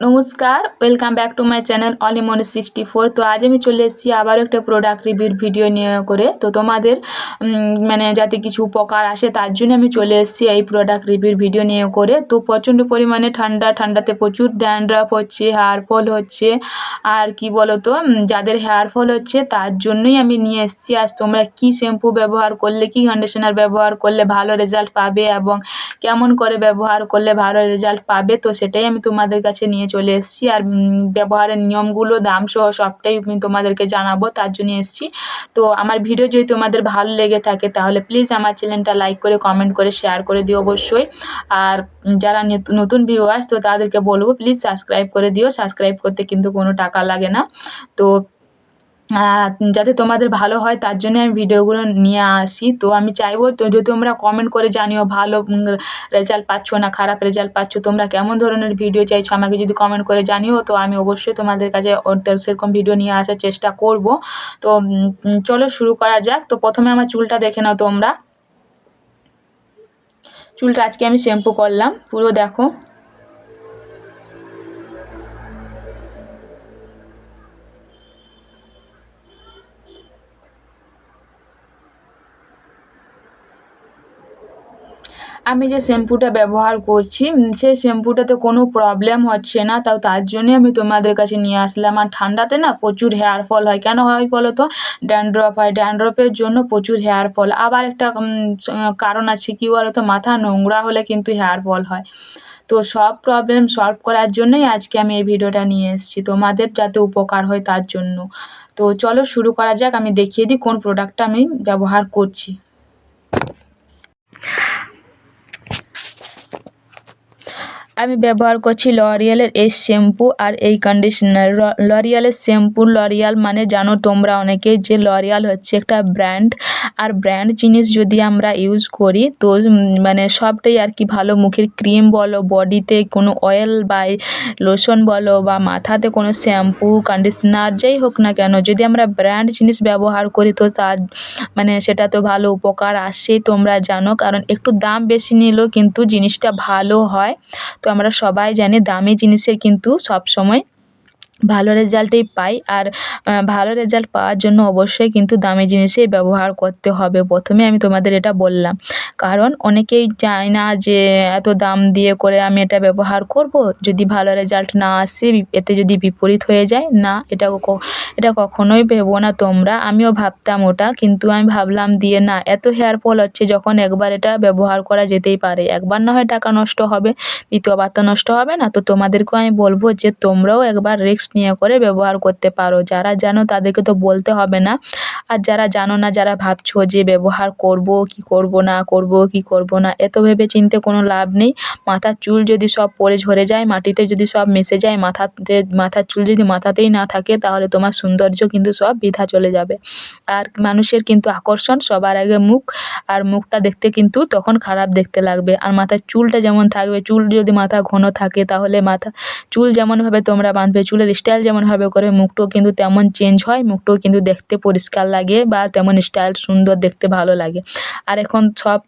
নমস্কার welcome back to my channel অলিমনি sixty four তো আজ আমি চলে এসেছি আবারও একটা প্রোডাক্ট রিভিউর ভিডিও নিয়ে করে। তো তোমাদের মানে যাতে কিছু উপকার আসে তার জন্য আমি চলে এসেছি এই প্রোডাক্ট রিভিউর ভিডিও নিয়ে করে। তো প্রচণ্ড পরিমাণে ঠান্ডা, ঠান্ডাতে প্রচুর ড্যান্ড্রাফ হচ্ছে হেয়ার ফল হচ্ছে। আর কি বলো তো যাদের হেয়ার ফল হচ্ছে তার জন্যই আমি নিয়ে এসেছি। আজ তোমরা কি শ্যাম্পু ব্যবহার করলে, কি কন্ডিশনার ব্যবহার করলে ভালো রেজাল্ট পাবে এবং কেমন করে ব্যবহার করলে ভালো রেজাল্ট পাবে, তো সেটাই আমি তোমাদের কাছে নিয়ে চলে এসেছি। আর ব্যবহারের নিয়মগুলো দাম সহ সবটাই তোমাদেরকে জানাব, তার জন্য এসেছি। তো আমার ভিডিও যদি তোমাদের ভালো লেগে থাকে, তাহলে প্লিজ আমার চ্যানেলটা লাইক করে কমেন্ট করে শেয়ার করে দিও অবশ্যই। আর, যারা নতুন ভিউয়ার্স তো তাদেরকে বলব প্লিজ সাবস্ক্রাইব করে দিও। সাবস্ক্রাইব করতে কিন্তু কোনো টাকা লাগে না। তো যাতে তোমাদের ভালো হয়, তার জন্য আমি ভিডিওগুলো নিয়ে আসি। তো আমি চাইব তো যদি তোমরা কমেন্ট করে জানিও, ভালো রেজাল্ট পাচ্ছ না খারাপ রেজাল্ট পাচ্ছ, তোমরা কেমন ধরনের ভিডিও চাইছো আমাকে যদি কমেন্ট করে জানিও, তো আমি অবশ্যই তোমাদের কাছে সেরকম ভিডিও নিয়ে আসার চেষ্টা করব। তো চলো শুরু করা যাক। তো প্রথমে আমার চুলটা দেখে নাও তোমরা। চুলটা আজকে আমি শ্যাম্পু করলাম, পুরো দেখো। আমি যে শ্যাম্পুটা ব্যবহার করছি সেই শ্যাম্পুটাতে কোনো প্রবলেম হচ্ছে না। তাও তার জন্যই আমি তোমাদের কাছে নিয়ে আসলাম। আর ঠান্ডাতে না প্রচুর হেয়ার ফল হয়। কেন হয় বলো তো ড্যান্ড্রফ হয়। ড্যান্ড্রফের জন্য প্রচুর হেয়ার ফল আবার একটা কারণ আছে কী বলো তো মাথা নোংরা হলে কিন্তু হেয়ার ফল হয়। তো সব প্রবলেম সলভ করার জন্যই আজকে আমি এই ভিডিওটা নিয়ে এসেছি। তোমাদের যাতে উপকার হয় তার জন্য। তো চলো শুরু করা যাক। আমি দেখিয়ে দিই কোন প্রোডাক্টটা আমি ব্যবহার করছি। আমি ব্যবহার করছি লরিয়ালের এই শ্যাম্পু আর এই কন্ডিশনার লরিয়ালের শ্যাম্পু লরিয়াল মানে জানো তোমরা অনেকেই যে লরিয়াল হচ্ছে একটা ব্র্যান্ড আর ব্র্যান্ড জিনিস যদি আমরা ইউজ করি, তো মানে সবটাই আর কি ভালো। মুখের ক্রিম বলো বডিতে কোনো অয়েল বা লোশন বলো বা মাথাতে কোনো শ্যাম্পু কন্ডিশনার যাই হোক না কেন, যদি আমরা ব্র্যান্ড জিনিস ব্যবহার করি, তো তার মানে সেটা তো ভালো উপকার আসেই তোমরা জানো। কারণ একটু দাম বেশি নিলেও কিন্তু জিনিসটা ভালো হয়। তো আমরা সবাই জানি দামি জিনিসের কিন্তু সব সময় ভালো রেজাল্টই পাই আর ভালো রেজাল্ট পাওয়ার জন্য অবশ্যই কিন্তু দামি জিনিসই ব্যবহার করতে হবে প্রথমে, আমি তোমাদের এটা বললাম। কারণ অনেকেই চায় না যে এত দাম দিয়ে করে আমি এটা ব্যবহার করব, যদি ভালো রেজাল্ট না আসে এতে যদি বিপরীত হয়ে যায়, না, এটা এটা কখনোই ভেবো না তোমরা, আমিও ভাবতাম ওটা, কিন্তু আমি ভাবলাম দিয়ে না, এত হেয়ার ফল হচ্ছে যখন একবার এটা ব্যবহার করা যেতেই পারে, একবার না হয় টাকা নষ্ট হবে, দ্বিতীয়বার তো নষ্ট হবে না, তো তোমাদেরকেও আমি বলব যে তোমরাও একবার রিস্ক নিয়ে করে ব্যবহার করতে পারো। যারা জানো তাদেরকে তো বলতে হবে না। আর যারা জানো না, যারা ভাবছ যে ব্যবহার করব, কি করব না করব, কি করব না, এত ভেবে চিনতে কোনো লাভ নেই। মাথার চুল যদি সব পড়ে ঝরে যায়, মাটিতে যদি সব মিশে যায়, মাথাতে, মাথার চুল যদি মাথাতেই না থাকে, তাহলে তোমার সৌন্দর্য কিন্তু সব বৃথা চলে যাবে। আর মানুষের কিন্তু আকর্ষণ সবার আগে মুখ, আর মুখটা দেখতে কিন্তু তখন খারাপ দেখতে লাগবে। আর মাথার চুলটা যেমন থাকবে, চুল যদি মাথা ঘন থাকে, তাহলে মাথা, চুল যেমনভাবে তোমরা বাঁধবে, চুলের স্টাইল যেমনভাবে করে, মুখটাও কিন্তু তেমন চেঞ্জ হয়, মুখটাও কিন্তু দেখতে পরিষ্কার লাগে বা তেমন স্টাইল সুন্দর দেখতে ভালো লাগে। আর এখন সব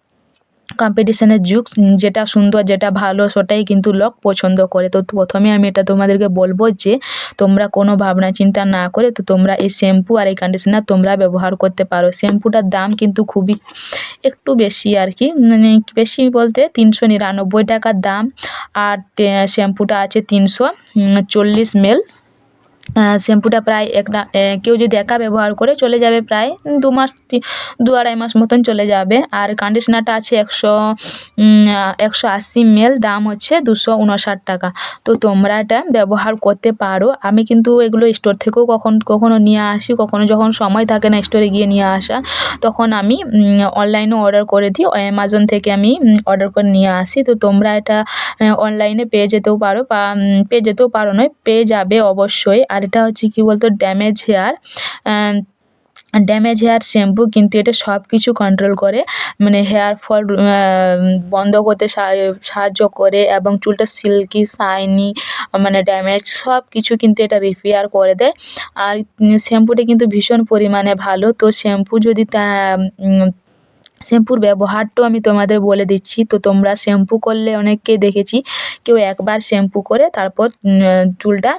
কম্পিটিশনের যুগ, যেটা সুন্দর যেটা ভালো সেটাই কিন্তু লোক পছন্দ করে। তো প্রথমে আমি এটা তোমাদেরকে বলব যে, তোমরা কোনো ভাবনা চিন্তা না করে তো তোমরা এই শ্যাম্পু আর এই কন্ডিশনার তোমরা ব্যবহার করতে পারো। শ্যাম্পুটার দাম কিন্তু খুবই একটু বেশি আর কি মানে বেশি বলতে তিনশো নিরানব্বই টাকার দাম। আর শ্যাম্পুটা আছে তিনশো চল্লিশ মেল শ্যাম্পুটা প্রায় একটা কেউ যদি একা ব্যবহার করে চলে যাবে প্রায় দু মাস দু আড়াই মাস মতন চলে যাবে। আর কন্ডিশনারটা আছে একশো একশো আশি মেল দাম হচ্ছে দুশো উনষাট টাকা। তো তোমরা এটা ব্যবহার করতে পারো। আমি কিন্তু এগুলো স্টোর থেকেও কখন, কখনো নিয়ে আসি, কখনো যখন সময় থাকে না স্টোরে গিয়ে নিয়ে আসা, তখন আমি অনলাইনে অর্ডার করে দিই। অ্যামাজন থেকে আমি অর্ডার করে নিয়ে আসি। তো তোমরা এটা অনলাইনে পেয়ে যেতেও পারো বা পেয়ে যেতেও পারো নয়, পেয়ে যাবে অবশ্যই। আর এটা হচ্ছে কী বলতো damage hair damage hair shampoo কিন্তু এটা সব কিছু কন্ট্রোল করে মানে হেয়ার ফল বন্ধ করতে সাহা- সাহায্য করে এবং চুলটা সিল্কি শাইনি মানে ড্যামেজ সব কিছু কিন্তু এটা রিপেয়ার করে দেয়। আর শ্যাম্পুটা কিন্তু ভীষণ পরিমাণে ভালো। তো শ্যাম্পু যদি শ্যাম্পুর ব্যবহারটাও আমি তোমাদের বলে দিচ্ছি। তো তোমরা শ্যাম্পু করলে অনেককেই দেখেছি। কেউ একবার শ্যাম্পু করে তারপর চুলটা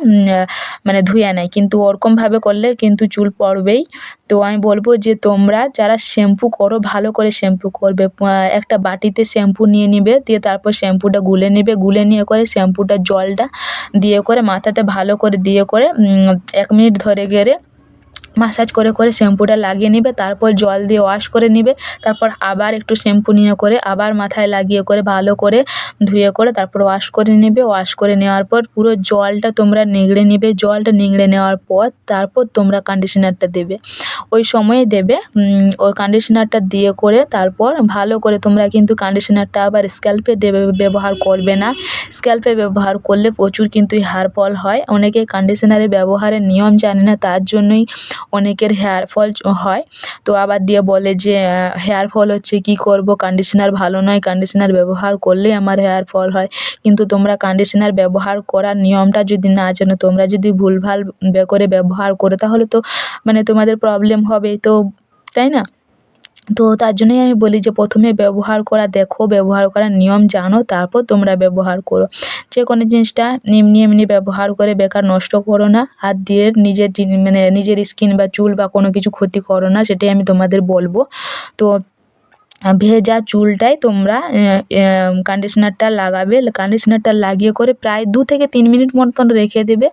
মানে ধুয়ে নেয়। কিন্তু ওরকমভাবে করলে কিন্তু চুল পড়বেই। তো আমি বলব যে তোমরা যারা শ্যাম্পু করো, ভালো করে শ্যাম্পু করবে। একটা বাটিতে শ্যাম্পু নিয়ে নিবে, দিয়ে তারপর শ্যাম্পুটা গুলে নেবে। গুলে নিয়ে করে শ্যাম্পুটা জলটা দিয়ে করে মাথাতে ভালো করে দিয়ে করে এক মিনিট ধরে গেড়ে মাসাজ করে করে শ্যাম্পুটা লাগিয়ে নেবে, তারপর জল দিয়ে ওয়াশ করে নেবে, তারপর আবার একটু শ্যাম্পু নিয়ে করে, আবার মাথায় লাগিয়ে করে, ভালো করে ধুয়ে করে তারপর ওয়াশ করে নেবে। ওয়াশ করে নেওয়ার পর পুরো জলটা তোমরা নিংড়ে নেবে, জলটা নিংড়ে নেওয়ার পর তারপর তোমরা কন্ডিশনারটা দেবে। ওই সময়ে দেবে ওই কন্ডিশনারটা দিয়ে করে তারপর ভালো করে তোমরা কিন্তু কন্ডিশনারটা আবার স্ক্যাল্পে দেবে, ব্যবহার করবে না। স্ক্যাল্পে ব্যবহার করলে প্রচুর কিন্তু হেয়ার ফল হয়। অনেকে কন্ডিশনারের ব্যবহারের নিয়ম জানে না, তার জন্যই অনেকের হেয়ার ফল হয়। তো আবার দিয়ে বলে যে হেয়ার ফল হচ্ছে কি করব? কন্ডিশনার ভালো নয়। কন্ডিশনার ব্যবহার করলে আমার হেয়ার ফল হয়। কিন্তু তোমরা কন্ডিশনার ব্যবহার করার নিয়মটা যদি না জানো তোমরা যদি ভুলভাল করে ব্যবহার করো, তাহলে তো মানে তোমাদের প্রবলেম হবে তো, তাই না? তো তার জন্যই আমি বলি যে প্রথমে ব্যবহার করা দেখো, ব্যবহার করার নিয়ম জানো, তারপর তোমরা ব্যবহার করো। যে কোনো জিনিসটা এমনি এমনি ব্যবহার করে বেকার নষ্ট করো না, হাত দিয়ে নিজের মানে নিজের স্কিন বা চুল বা কোনো কিছু ক্ষতি করো না, সেটাই আমি তোমাদের বলব। তো ভেজা চুলটায় তোমরা কন্ডিশনারটা লাগাবে। কন্ডিশনারটা লাগিয়ে করে প্রায় দু থেকে তিন মিনিট মতন রেখে দেবে।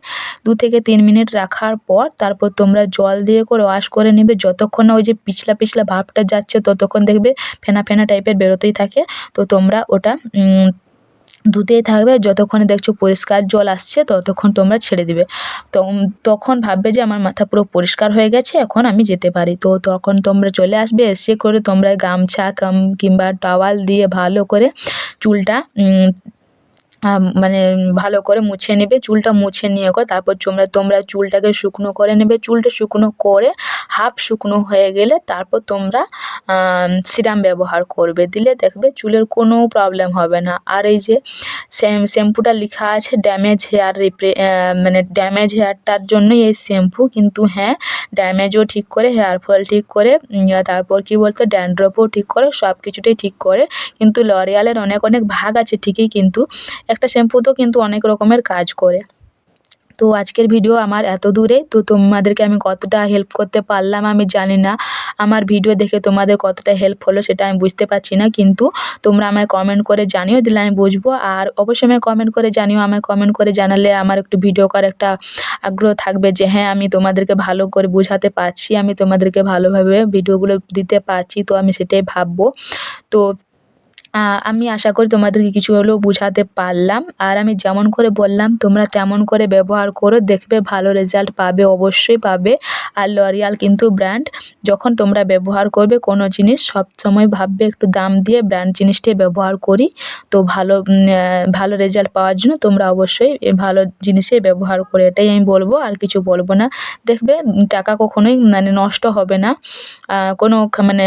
দু থেকে তিন মিনিট রাখার পর তারপর তোমরা জল দিয়ে করে ওয়াশ করে নেবে। যতক্ষণ না ওই যে পিছলা পিছলা ভাবটা যাচ্ছে, ততক্ষণ দেখবে ফেনা ফেনা টাইপের বেরোতেই থাকে। তো তোমরা ওটা ধুতেই থাকবে, যতক্ষণে দেখছ পরিষ্কার জল আসছে, ততক্ষণ তোমরা ছেড়ে দিবে। তখন ভাববে যে আমার মাথা পুরো পরিষ্কার হয়ে গেছে, এখন আমি যেতে পারি। তো তখন তোমরা চলে আসবে, এসে করে তোমরা গামছা কিংবা টাওয়াল দিয়ে ভালো করে চুলটা মানে ভালো করে মুছে নেবে, চুলটা মুছে নিয়ে করে, তারপর তোমরা তোমরা চুলটাকে শুকনো করে নেবে। চুলটা শুকনো করে হাফ শুকনো হয়ে গেলে তারপর তোমরা সিরাম ব্যবহার করবে। দিলে দেখবে চুলের কোনো প্রবলেম হবে না। আর এই যে শ্যাম্পুটা লেখা আছে ড্যামেজ হেয়ার রিপ্রে মানে ড্যামেজ হেয়ারটার জন্যই এই শ্যাম্পু কিন্তু হ্যাঁ ড্যামেজও ঠিক করে হেয়ার ফল ঠিক করে তারপর কী বলতো ড্যান্ড্রফও ঠিক করে সব কিছুটাই ঠিক করে। কিন্তু লরিয়ালের অনেক অনেক ভাগ আছে ঠিকই, কিন্তু একটা শ্যাম্পুতেও কিন্তু অনেক রকমের কাজ করে। তো আজকের ভিডিও আমার এত দূরে, তো তোমাদেরকে আমি কতটা হেল্প করতে পারলাম আমি জানি না। আমার ভিডিও দেখে তোমাদের কতটা হেল্প হলো সেটা আমি বুঝতে পারছি না, কিন্তু তোমরা আমায় কমেন্ট করে জানিও, দিলে আমি বুঝব। আর অবশ্যই আমায় কমেন্ট করে জানিও, আমায় কমেন্ট করে জানালে আমার একটু ভিডিও করার একটা আগ্রহ থাকবে যে হ্যাঁ আমি তোমাদেরকে ভালো করে বোঝাতে পারছি, আমি তোমাদেরকে ভালোভাবে ভিডিওগুলো দিতে পারছি, তো আমি সেটাই ভাববো। তো আমি আশা করি তোমাদেরকে কিছু হলেও বোঝাতে পারলাম। আর আমি যেমন করে বললাম, তোমরা তেমন করে ব্যবহার করো, দেখবে ভালো রেজাল্ট পাবে, অবশ্যই পাবে। আর লরিয়াল কিন্তু ব্র্যান্ড যখন তোমরা ব্যবহার করবে কোনো জিনিস সব সময় ভাববে একটু দাম দিয়ে ব্র্যান্ড জিনিসটাই ব্যবহার করি। তো ভালো ভালো রেজাল্ট পাওয়ার জন্য তোমরা অবশ্যই ভালো জিনিসই ব্যবহার করে, এটাই আমি বলব। আর কিছু বলব না। দেখবে টাকা কখনোই মানে নষ্ট হবে না। কোনো মানে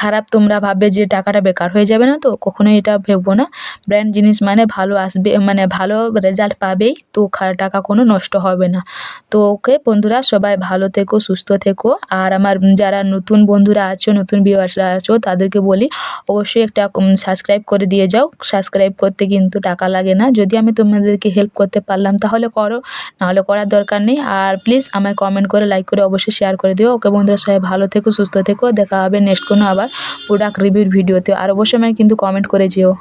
খারাপ তোমরা ভাববে যে টাকাটা বেকার হয়ে যাবে না তো, কখনোই এটা ভেবো না। ব্র্যান্ড জিনিস মানে ভালো আসবে মানে ভালো রেজাল্ট পাবেই, তো টাকা কোনো নষ্ট হবে না। তো ওকে বন্ধুরা, সবাই ভালো থেকো, সুস্থ থেকো। আর আমার যারা নতুন বন্ধুরা আছো, নতুন ভিউয়ার্সরা আছো, তাদেরকে বলি, অবশ্যই একটা সাবস্ক্রাইব করে দিয়ে যাও। সাবস্ক্রাইব করতে কিন্তু টাকা লাগে না। যদি আমি তোমাদেরকে হেল্প করতে পারলাম, তাহলে করো, নাহলে করার দরকার নেই। আর প্লিজ আমায় কমেন্ট করে লাইক করে অবশ্যই শেয়ার করে দিও। ওকে বন্ধুরা, সবাই ভালো থেকো, সুস্থ থেকো। দেখা হবে নেক্সট কোনো আবার প্রোডাক্ট রিভিউর ভিডিওতে আর অবশ্যই আমায় কিন্তু কমেন্ট করে যেও।